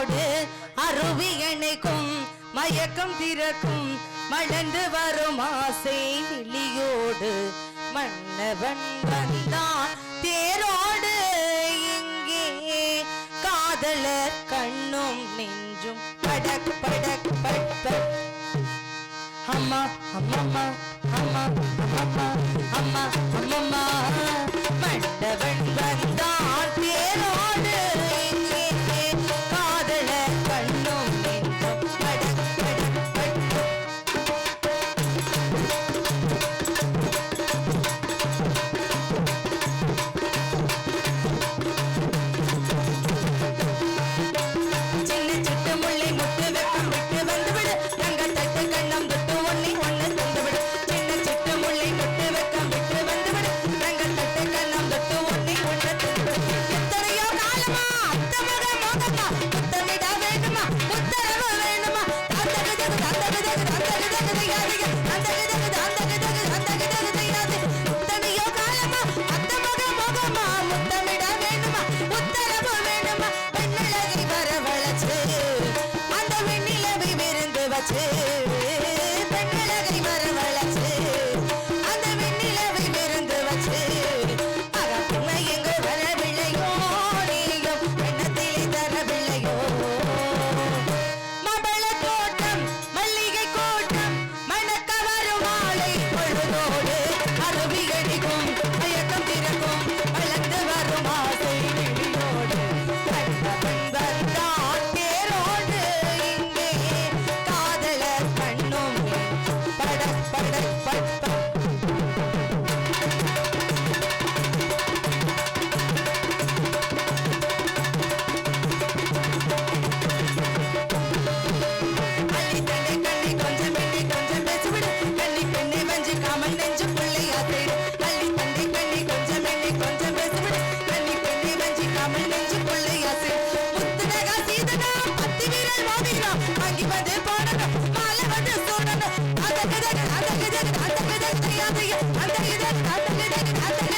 மலரோடு அருவி இணைக்கும் மயக்கம் திறக்கும் மலர்ந்து வரும் ஆசை விழியோடு. மன்னவன் வந்தான் தேரோடு இங்கே காதலர் கண்ணும் நெஞ்சும் படக் படக் பட் அம்மா அம்மா அம்மா அம்மா. গেছে அந்த அந்த அந்த அந்த